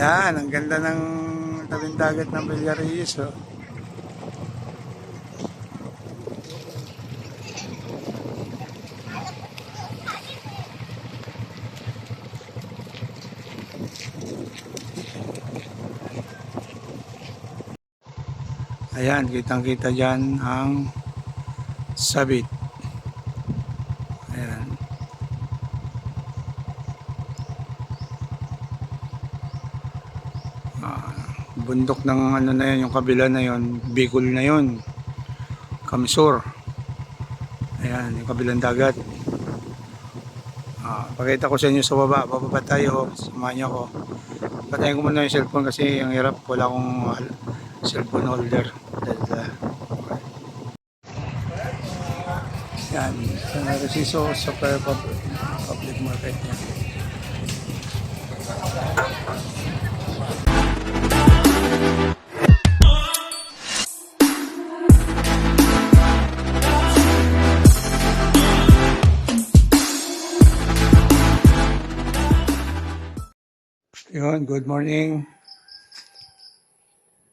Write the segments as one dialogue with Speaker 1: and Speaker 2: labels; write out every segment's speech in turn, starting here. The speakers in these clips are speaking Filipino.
Speaker 1: Yan, ang ganda ng tabing dagat ng Villarreal. Oh. Ayan, kitang-kita dyan ang sabit. Bundok ng ano na yun, yung kabila na yun, Bicol na yun. Kamsur. Ayan, yung kabilang dagat. Ah, pakita ko sa inyo sa baba. Bababa tayo. Samahan niyo ako. Patayin ko muna yung cellphone kasi ang hirap. Wala akong cellphone holder. Dahil, ah, yan. Sa Narciso Pub- Public Market yan. Yun, good morning.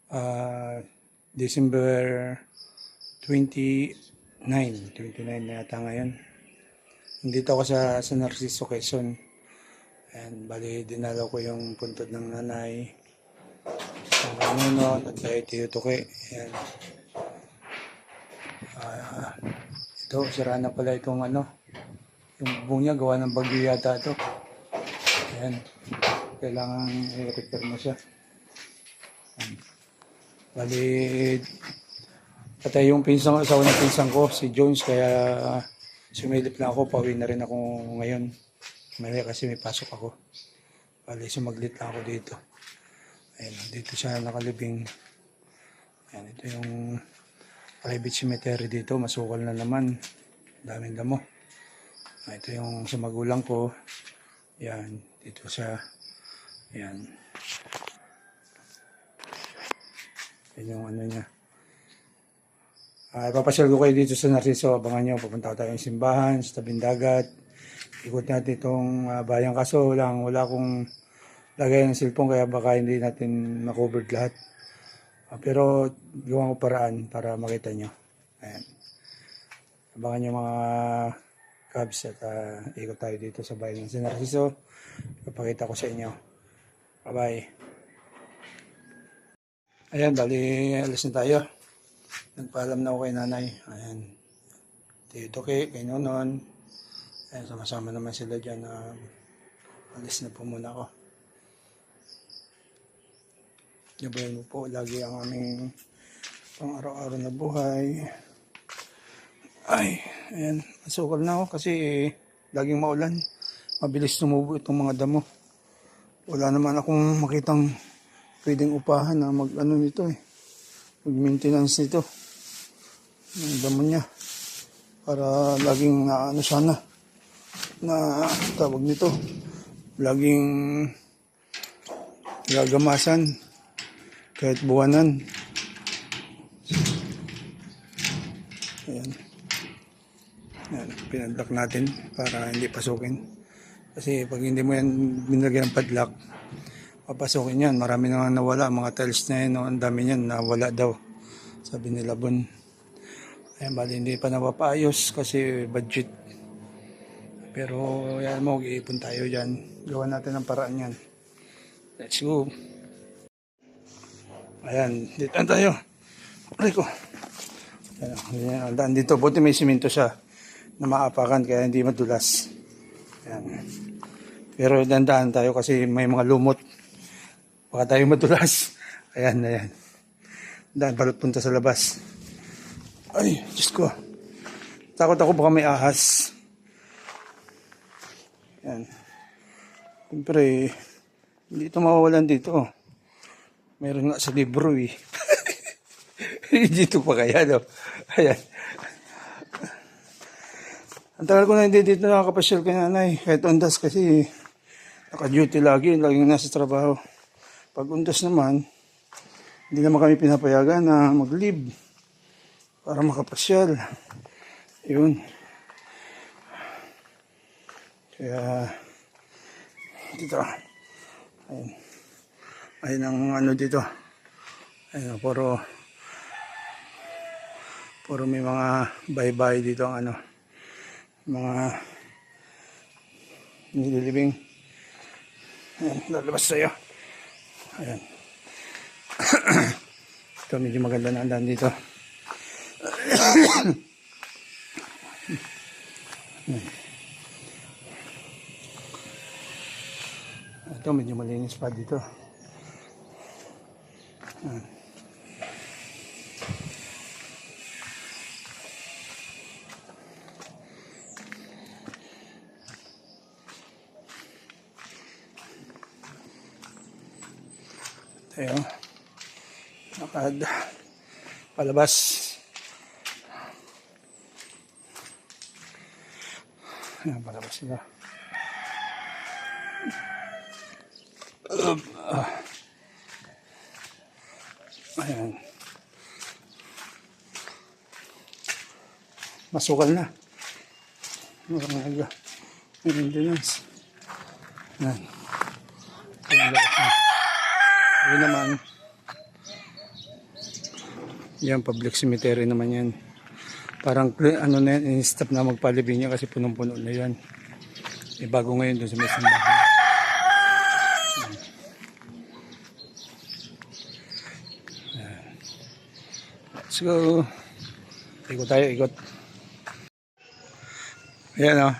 Speaker 1: Uh, December 29, 29 na yata ngayon. Nandito ako sa San Narciso, Quezon. And bali, dinalaw ko yung puntod ng nanay. Ang kanuno at kay Tiyo Tuke. Ayan. Ah, ito, sira na pala itong ano. Yung bubong niya, gawa ng bagyo yata ito. Ayan. Kailangan i-repair mo siya. Ayan. Bali, patay yung pinsang, asawa ng pinsang ko, si Jones, kaya sumilip na ako, pauwi na rin ako ngayon. Mali kasi may pasok ako. Bali, sumaglit lang ako dito. Ayan, dito siya nakalibing. Ayan, ito yung private cemetery dito, masukal na naman. Daming damo. Ah, Ito yung sa magulang ko. Yan, dito siya. Yan. Yan yung ano niya. Ah, ipapasyal ko kayo dito sa Narciso. Abangan nyo, pupunta tayo ng simbahan, sa tabing. Ikot natin itong ah, bayang kaso lang. Wala akong lagay ng cellphone kaya baka hindi natin makovered lahat. Ah, pero gawa ko paraan para makita nyo. Ayan. Abangan nyo mga cabs at ah, ikot tayo dito sa bayan ng Narciso. Ipapakita ko sa inyo. Bye-bye. Ayan, bali, alis na tayo. Nagpaalam na ako kay nanay. Ayan. Dito kay, kay Nonon. Ayan, sama-sama naman sila dyan. Uh, alis na po muna ako. Gabayan mo po lagi ang aming pang araw-araw na buhay. Ay, ayan. Masukal na ako kasi laging maulan. Mabilis tumubo itong mga damo. Wala naman akong makitang pwedeng upahan na mag ano nito eh. Mag-maintenance nito. Ang damo niya. Para laging na ano sana. Na tawag nito. Laging gagamasan. Kahit buwanan. Ayan. Ayan, pinadlock natin para hindi pasukin. Kasi pag hindi mo yan binagyan ng padlock, papasukin yan. Marami na nga nawala. Mga tiles na yan, no? ang dami niyan nawala daw. Sabi nila Bon. Ayan, bali hindi pa napapaayos kasi budget. Pero yan mo, iipon tayo dyan. Gawa natin ang paraan yan. Let's go. Ayan, dito na tayo. Ko. Ayan, dito. Buti may simento siya na maapakan kaya hindi madulas. Ayan. Pero dandaan tayo kasi may mga lumot. Baka tayo madulas. Ayan, ayan. Daan balot punta sa labas. Ay, Diyos ko. Takot ako baka may ahas. Ayan. Siyempre, hindi ito mawawalan dito. Meron nga sa libro eh. dito pa kaya, no? Ayan. Ang tagal ko na hindi dito nakakapasyal kay nanay. Kahit undas kasi naka-duty lagi, laging nasa trabaho. Pag undas naman, hindi naman kami pinapayagan na mag-leave para makapasyal. Yun. Kaya, dito. Ayun. Ayun ang ano dito. Ayun, puro puro may mga bye-bye dito ang ano. Mga nililibing. Ayan, lalabas sa'yo. Ayan. Ito, medyo maganda na ang daan dito. Ito, medyo malinis pa dito. Ayan. Nakad. Palabas. Ayan, palabas sila. Ayan. Masukal na. Mukhang nag maintenance. Ayan. Ayan, naman. Yan, public cemetery naman yan. Parang ano na yan, in-stop na magpalibing niya kasi punong-puno na yan. Eh, bago ngayon doon sa may simbahan. Let's go. Ikot tayo, ikot. Ayan o. Oh.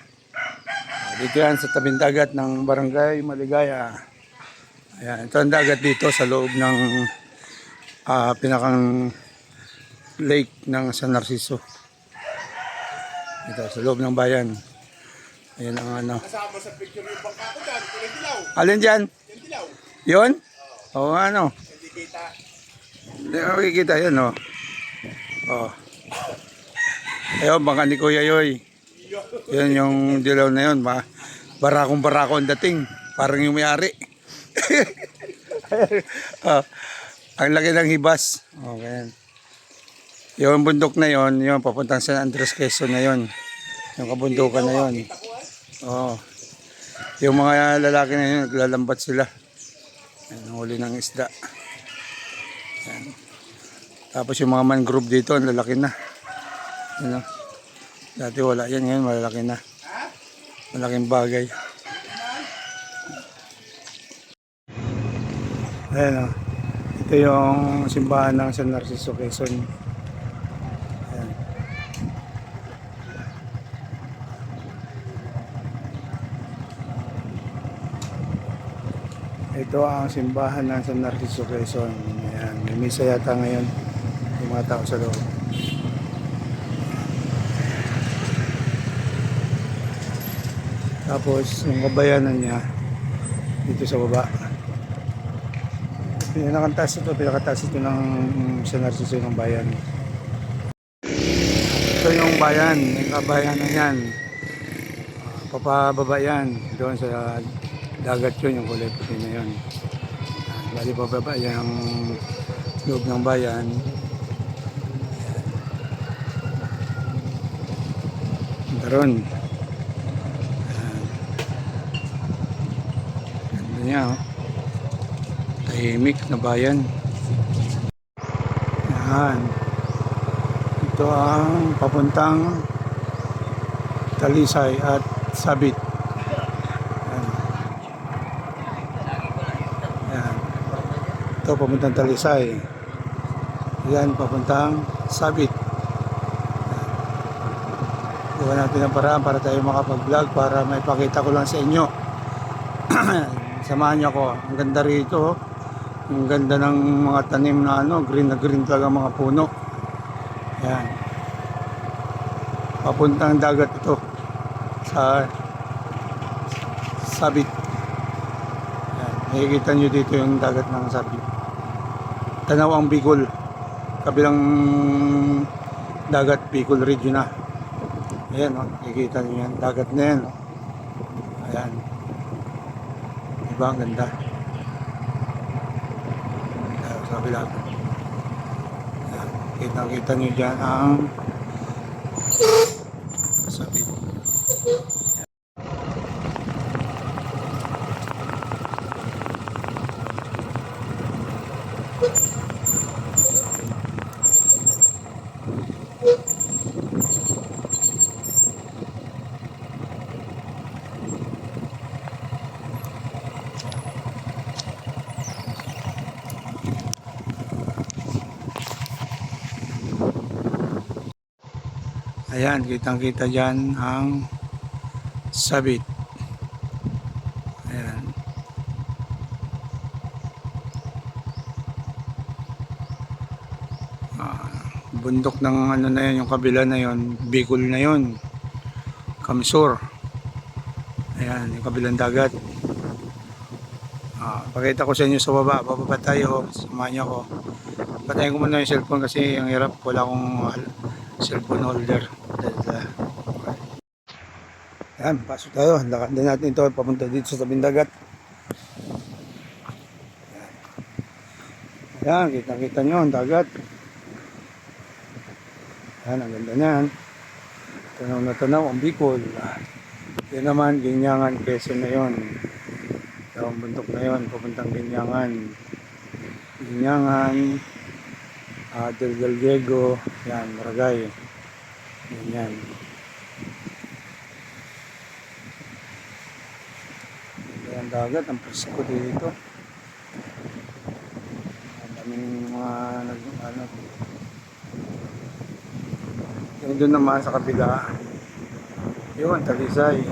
Speaker 1: Dito yan sa tabing dagat ng barangay Maligaya. Ayan, ito ang dagat dito sa loob ng ah, pinakang lake ng San Narciso. Ito, sa loob ng bayan. Ayan ang ano.
Speaker 2: Kasama sa picture yung bangka ko dyan, kulay dilaw.
Speaker 1: Alin dyan?
Speaker 2: Yung dilaw,
Speaker 1: Yun? Oo, ano?
Speaker 2: hindi kita.
Speaker 1: Hindi makikita yun, oh. Oh. Ayun, baka ni Kuya Yoy. Yun yung dilaw na yun. Ma barakong barako ang dating. Parang yung may-ari. oh. Ang laki ng hibas. Okay. Yung bundok na yon, yun, papuntang San Andres Quezon na yon. Yung kabundukan na yon. Oo. Yung mga lalaki na yun, naglalambat sila. Yan, huli ng isda. Yan. Tapos yung mga mangrove dito, ang lalaki na. Yan o. Dati wala yan, ngayon malalaki na. Malaking bagay. Ayan o. Ito yung simbahan ng San Narciso Quezon. Ito ang simbahan ng San Narciso Quezon. Ayan. May misa yata ngayon. Yung mga tao sa loob. Tapos yung kabayanan niya dito sa baba. Pinakataas ito, pinakataas ito ng San Narciso ng bayan. Ito yung bayan, yung kabayanan yan. Papababa yan doon sa dagat yun, yung kulay puti na yun. Bali pababa yan ang loob ng bayan. Daron. Ganda niya oh. Tahimik na bayan. Yan. Ito ang papuntang Talisay at Sabit. Yan. Yan. Ito papuntang Talisay. Yan papuntang Sabit. Gawa natin ang paraan para tayo makapag-vlog para may pakita ko lang sa inyo. Samahan niyo ako. Ang ganda rito. Ang ganda ng mga tanim na ano, green na green talaga mga puno. Yan. Papuntang dagat ito sa Sabit. Yan. Nakikita nyo dito yung dagat ng Sabit. Tanaw ang Bicol. Kabilang dagat Bicol region na. Ayan, oh, nakikita nyo yan. Dagat na yan. Oh. Ayan. Diba ang ganda? Ayan, sa kabila. Ayan, kita-kita nyo dyan ang sabi mo. Ayan, kitang-kita dyan ang sabit. Ayan. Ah, bundok ng ano na yun, yung kabila na yun, Bicol na yun. Kamsur. Ayan, yung kabilang dagat. Ah, pakita ko sa inyo sa baba. Bababa tayo. Samahan niyo ako. Patayin ko muna yung cellphone kasi ang hirap. Wala akong cellphone holder. Ayan, pasok tayo. Lakad din natin ito. Papunta dito sa tabing dagat. Ayan, kita-kita nyo ang dagat. Ayan, ang ganda niyan. Tanaw na tanaw ang Bicol. Yan naman, Ginyangan, Quezon na yon. Yung bundok na yon, papuntang Ginyangan. Ginyangan, uh, Del Gallego, yan, Maragay. Yan, yan. Ang dagat, ang presko dito. Ang daming mga nag, ano, yung doon naman sa kabila, yun, Talisay.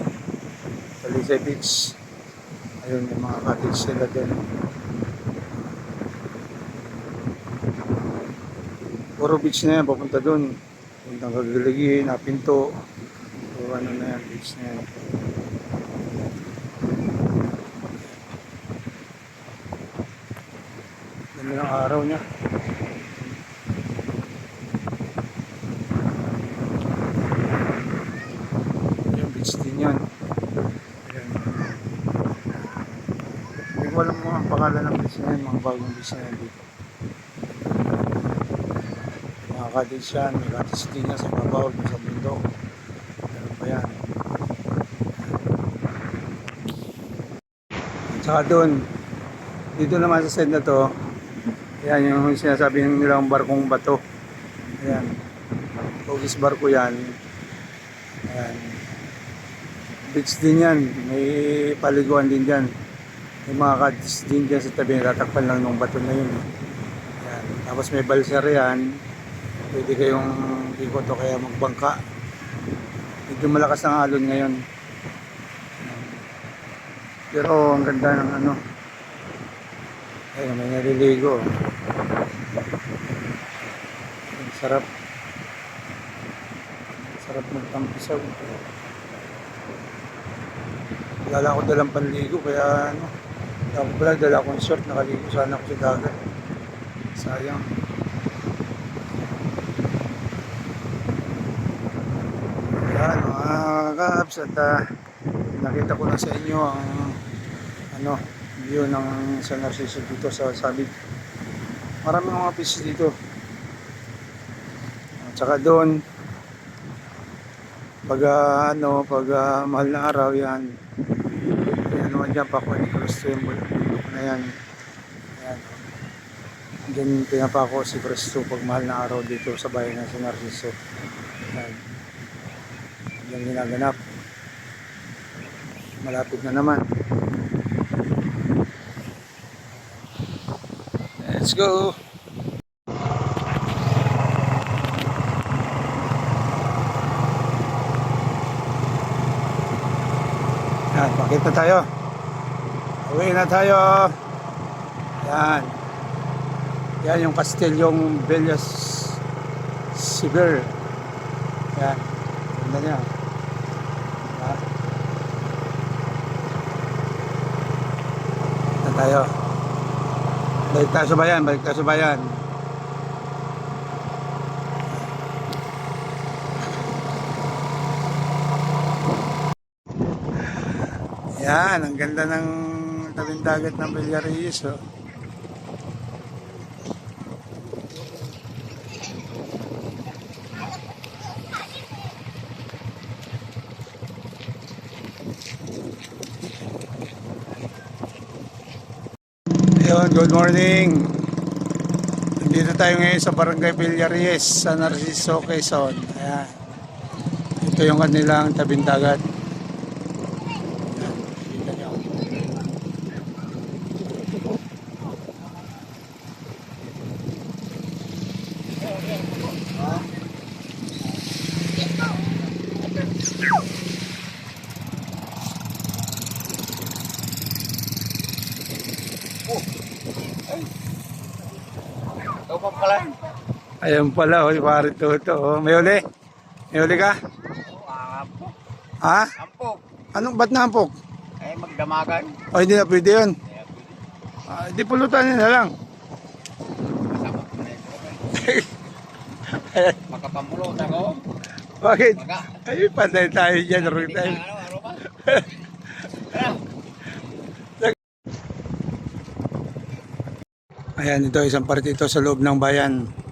Speaker 1: Talisay Beach. Ayun, yung mga cottage sila din. Puro beach na yan, papunta doon. Puntang Kagiligi, Napinto. Puro ano na yan, beach na yan. Ganda ng araw niya. Yung beach din yan. Ayan. Hindi ko alam mo ang pangalan ng beach na yan, mga bagong beach na dito. Mga cottage yan, may cottage din yan sa babaw, sa bundok. Meron pa yan. Tsaka doon, dito naman sa side na to, yan yung sinasabi nilang barkong bato. Ayan. Tugis barko yan. Ayan. Beach din yan. May paliguan din dyan. May mga cottage din dyan sa tabi. Tatakpan lang ng bato na yun. Ayan. Tapos may balsar yan. Pwede kayong ikot o kaya magbangka. Medyo malakas ang alon ngayon. Ayan. Pero ang ganda ng ano. Ayun, may naliligo. Sarap. Sarap magtampisaw. Wala ko dalang panligo kaya ano. Ako pala dala akong short nakaligo sana ako sa dagat. Sayang. Yan mga kaabs at ah, nakita ko na sa inyo ang ano view ng San Narciso dito sa Sabit. Marami mga fish dito. At saka doon, pag ah, ano, pag ah, mahal na araw yan, yan naman dyan, Pakuan ni Cristo yung bundok na yan. Yan. Diyan pinapako si Cristo pag mahal na araw dito sa bayan ng San Narciso. Yan. Yan ginaganap. Malapit na naman. Let's go. Na tayo. Uwi na tayo. Yan. Yan yung kastilyong Bellas Sibir. Yan. Ganda niya. Yan. Na tayo. Balik tayo sa bayan, balik tayo sa bayan. Yan, ang ganda ng tabing dagat ng Villarreal. Oh. Ayun, good morning. Nandito tayo ngayon sa Barangay Villarreal, sa Narciso, Quezon. Ayan. Ito yung kanilang tabing dagat. Ayan, kita nyo.
Speaker 2: Oh. Ay. Ikaw pa pala.
Speaker 1: Ayan pala, oh, pare Toto. Oh. May uli? May uli ka?
Speaker 2: Oh, ampo.
Speaker 1: Ha?
Speaker 2: Ampo.
Speaker 1: Anong, ba't nampok?
Speaker 2: Eh, magdamagan.
Speaker 1: O, hindi na pwede yun. Ah, di pulutan nyo na lang.
Speaker 2: Na. Makapamulot ako.
Speaker 1: Bakit?
Speaker 2: Maga.
Speaker 1: Ay, patay tayo dyan. Roy
Speaker 2: na, ano, ano ba? Ano?
Speaker 1: Ayan, ito isang parte ito sa loob ng bayan. Ayan.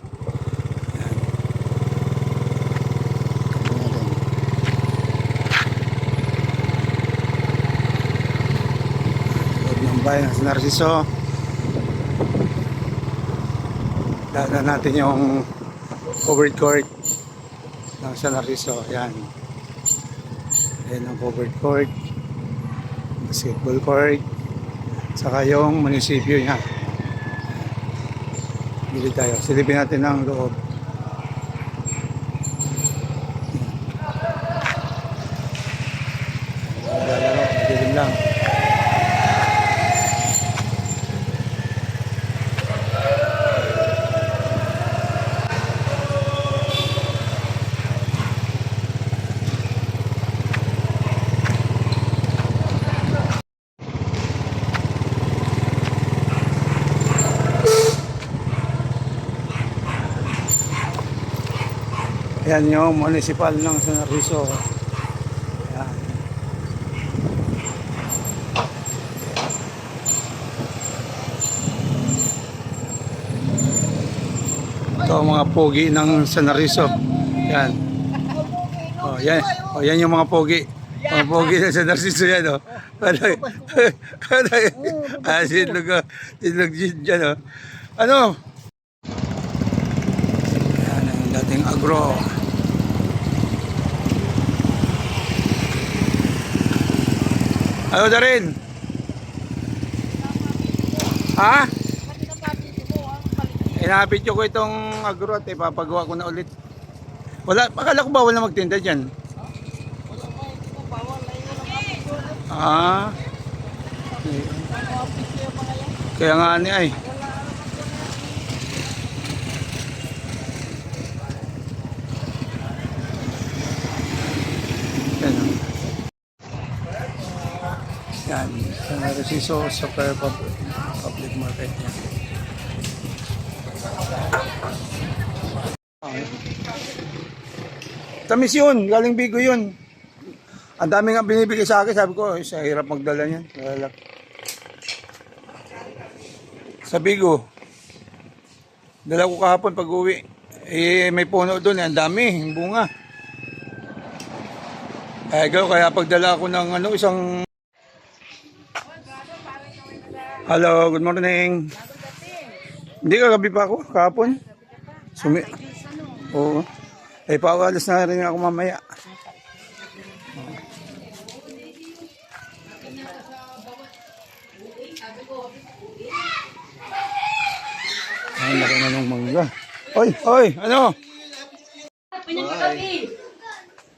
Speaker 1: Ng San Narciso. Daanan natin yung covered court ng San Narciso. Ayan. Ayan ang covered court. Basketball court. Saka yung munisipyo niya. Bili tayo. Silipin natin ang loob. Yan yung municipal ng San. Yan. Ito ang mga pogi ng San Narciso. Yan. Oh, yan. Oh, yan yung mga pogi. Mga pogi ng San Narciso yan, oh. Ah, sinlog, oh. Sinlog dyan, oh. Ano? Yan ang dating agro. Ano na rin? Ha? Inabit ko itong agro at ipapagawa ko na ulit. Wala, akala ko bawal na magtinda dyan. Ah. Kaya nga ni ay. Yan. oh. Yan. Sa Narciso Super Public, Market yan. Tamis yun. Galing Bigo yun. Ang dami nga binibigay sa akin. Sabi ko, "Ay, sa hirap magdala niyan. Wala. Sa Bigo. Dala ko kahapon pag uwi. Eh, may puno doon. eh, Ang dami. Yung bunga. Eh, kaya pagdala ko ng ano, isang... Hello, good morning. Hindi ka gabi pa ako, kahapon. Sumi... Oo. Eh, paualis na rin ako mamaya. Ay, laki na ng mangga. Oy, oy, ano?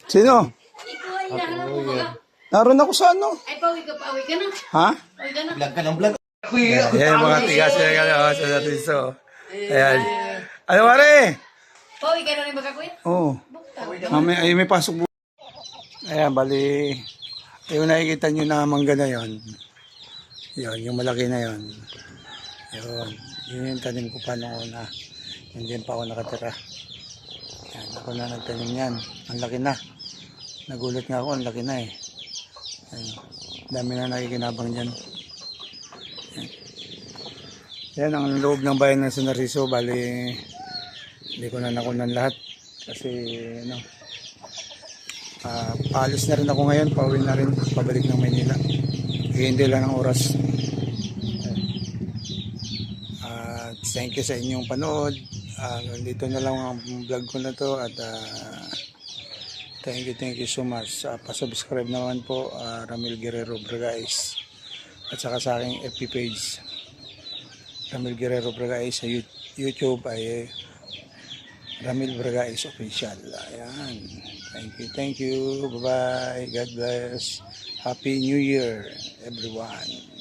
Speaker 1: Sino?
Speaker 3: Ikaw ay mga.
Speaker 1: Naroon ako sa ano?
Speaker 3: Ay, pawi ka, pawi ka na.
Speaker 1: Ha?
Speaker 3: Pawi ka na.
Speaker 2: Vlog ka ng vlog.
Speaker 1: Ayan, yan mga tigas na yan oh, sa Nariso. Ayan. Ano mare?
Speaker 3: Pawi ka na rin baka kuya.
Speaker 1: Oo. Oh. Mamaya, ay, may pasok bu- Ayan, bali. Yung nakikita nyo na mangga na yon. Yun, yung malaki na yon. Yun. Yun yung tanim ko pa noon na hindi pa ako nakatira. Yan, ako na nagtanim yan. Ang laki na. Nagulat nga ako, ang laki na eh. Ayun. Dami na nakikinabang dyan. Yan. Ang loob ng bayan ng San Narciso. Bali, hindi ko na nakunan lahat. Kasi, ano, ah paalis na rin ako ngayon. Pauwi na rin. Pabalik ng Maynila. Hindi lang ng oras. At thank you sa inyong panood. Ah, dito na lang ang vlog ko na to at ah, thank you, thank you so much. Uh, pasubscribe naman po ah, Ramil Guerrero Bragais at saka sa aking FB page Ramil Guerrero Bragais sa You- YouTube ay Ramil Bragais Official. Ayan. Thank you, thank you. Bye-bye. God bless. Happy New Year, everyone.